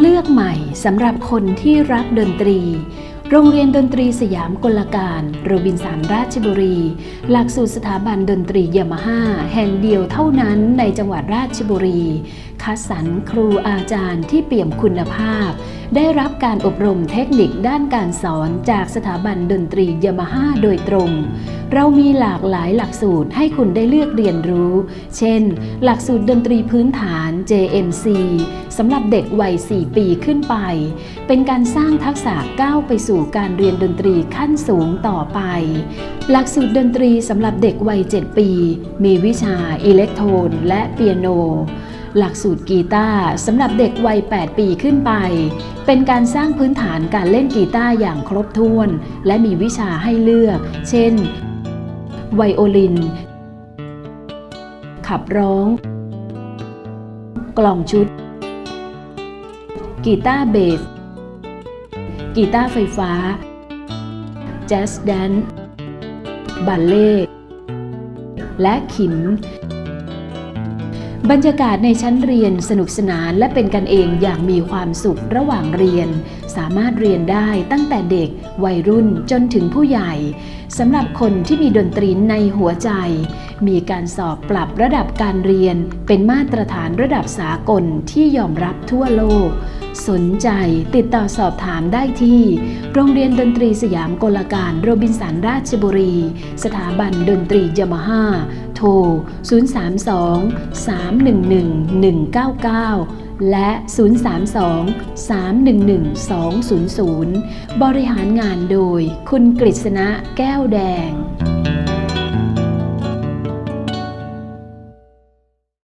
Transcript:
เลือกใหม่สำหรับคนที่รักดนตรี โรงเรียนดนตรีสยามกลการโรบินสันราชบุรี หลักสูตรสถาบันดนตรียามาฮ่าแห่งเดียวเท่านั้นในจังหวัดราชบุรี คัดสรรครูอาจารย์ที่เปี่ยมคุณภาพ ได้รับการอบรมเทคนิคด้านการสอนจากสถาบันดนตรียามาฮ่าโดยตรง เรามีหลากหลายหลักสูตรให้คุณได้เลือกเรียนรู้ เช่น หลักสูตรดนตรีพื้นฐาน JMC สำหรับเด็กวัย 4 ปีขึ้นไป เป็นการสร้างทักษะก้าวไปสู่การเรียนดนตรีขั้นสูงต่อไป หลักสูตรดนตรีสำหรับเด็กวัย 7 ปี มีวิชาอิเล็กโทรนและเปียโน หลักสูตรกีตาร์สำหรับเด็กวัย 8 ปีขึ้นไป เป็นการสร้างพื้นฐานการเล่นกีตาร์อย่างครบถ้วน และมีวิชาให้เลือก เช่น ไวโอลิน ขับร้อง กล่องชุด กีตาร์เบส กีตาร์ไฟฟ้า แจ๊สแดนซ์บัลเล่ และขิม บรรยากาศในชั้นเรียนสนุกสนานและเป็นกันเองอย่างมีความสุขระหว่างเรียน สามารถเรียนได้ตั้งแต่เด็ก วัยรุ่นจนถึงผู้ใหญ่สำหรับคนที่มีดนตรีในหัวใจ มีการสอบปรับระดับการเรียน เป็นมาตรฐานระดับสากลที่ยอมรับทั่วโลก สนใจติดต่อสอบถามได้ที่ โรงเรียนดนตรีสยามกลการโรบินสันราชบุรี สถาบันดนตรียามาฮ่าโทร 032 311 199 และ 032 311 200 บริหารงานโดยคุณกฤษณะแก้วแดง